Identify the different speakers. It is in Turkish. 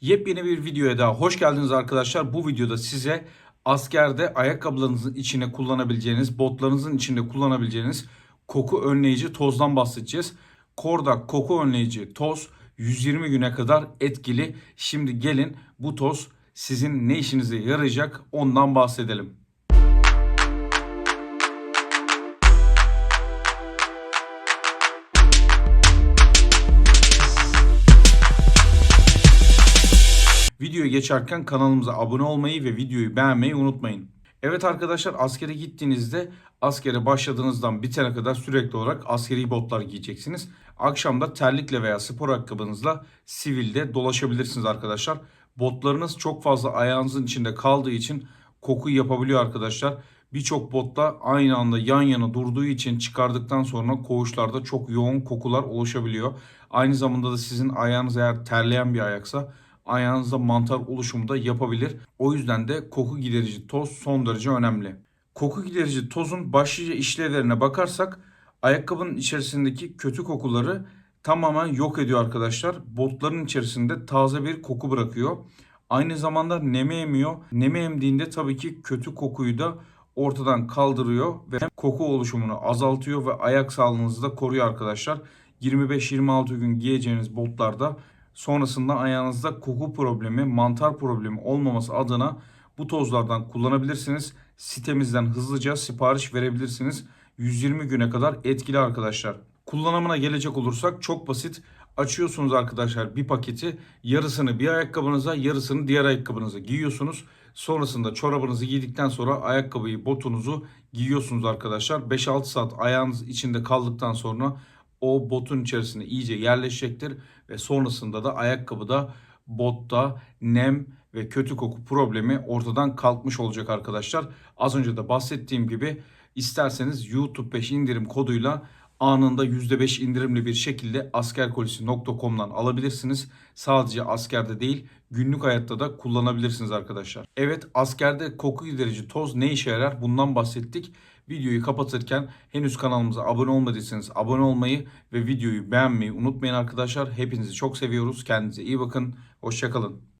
Speaker 1: Yepyeni bir videoya daha hoş geldiniz arkadaşlar. Bu videoda size askerde ayakkabılarınızın içine kullanabileceğiniz, botlarınızın içinde kullanabileceğiniz koku önleyici tozdan bahsedeceğiz. Kordak koku önleyici toz 120 güne kadar etkili. Şimdi gelin bu toz sizin ne işinize yarayacak ondan bahsedelim. Videoya geçerken kanalımıza abone olmayı ve videoyu beğenmeyi unutmayın. Evet arkadaşlar askere gittiğinizde askere başladığınızdan bitene kadar sürekli olarak askeri botlar giyeceksiniz. Akşamda terlikle veya spor ayakkabınızla sivilde dolaşabilirsiniz arkadaşlar. Botlarınız çok fazla ayağınızın içinde kaldığı için koku yapabiliyor arkadaşlar. Birçok botla aynı anda yan yana durduğu için çıkardıktan sonra koğuşlarda çok yoğun kokular oluşabiliyor. Aynı zamanda da sizin ayağınız eğer terleyen bir ayaksa ayağınızda mantar oluşumu da yapabilir. O yüzden de koku giderici toz son derece önemli. Koku giderici tozun başlıca işlevlerine bakarsak ayakkabının içerisindeki kötü kokuları tamamen yok ediyor arkadaşlar. Botların içerisinde taze bir koku bırakıyor. Aynı zamanda neme emiyor. Neme emdiğinde tabii ki kötü kokuyu da ortadan kaldırıyor ve koku oluşumunu azaltıyor ve ayak sağlığınızı da koruyor arkadaşlar. 25-26 gün giyeceğiniz botlarda sonrasında ayağınızda koku problemi, mantar problemi olmaması adına bu tozlardan kullanabilirsiniz. Sitemizden hızlıca sipariş verebilirsiniz. 120 güne kadar etkili arkadaşlar. Kullanımına gelecek olursak çok basit. Açıyorsunuz arkadaşlar bir paketi. Yarısını bir ayakkabınıza, yarısını diğer ayakkabınıza giyiyorsunuz. Sonrasında çorabınızı giydikten sonra ayakkabıyı, botunuzu giyiyorsunuz arkadaşlar. 5-6 saat ayağınız içinde kaldıktan sonra o botun içerisine iyice yerleşecektir ve sonrasında da ayakkabıda, botta nem ve kötü koku problemi ortadan kalkmış olacak arkadaşlar. Az önce de bahsettiğim gibi isterseniz YouTube 5 indirim koduyla anında %5 indirimli bir şekilde askerkolisi.com'dan alabilirsiniz. Sadece askerde değil günlük hayatta da kullanabilirsiniz arkadaşlar. Evet askerde koku giderici toz ne işe yarar bundan bahsettik. Videoyu kapatırken henüz kanalımıza abone olmadıysanız abone olmayı ve videoyu beğenmeyi unutmayın arkadaşlar. Hepinizi çok seviyoruz. Kendinize iyi bakın. Hoşçakalın.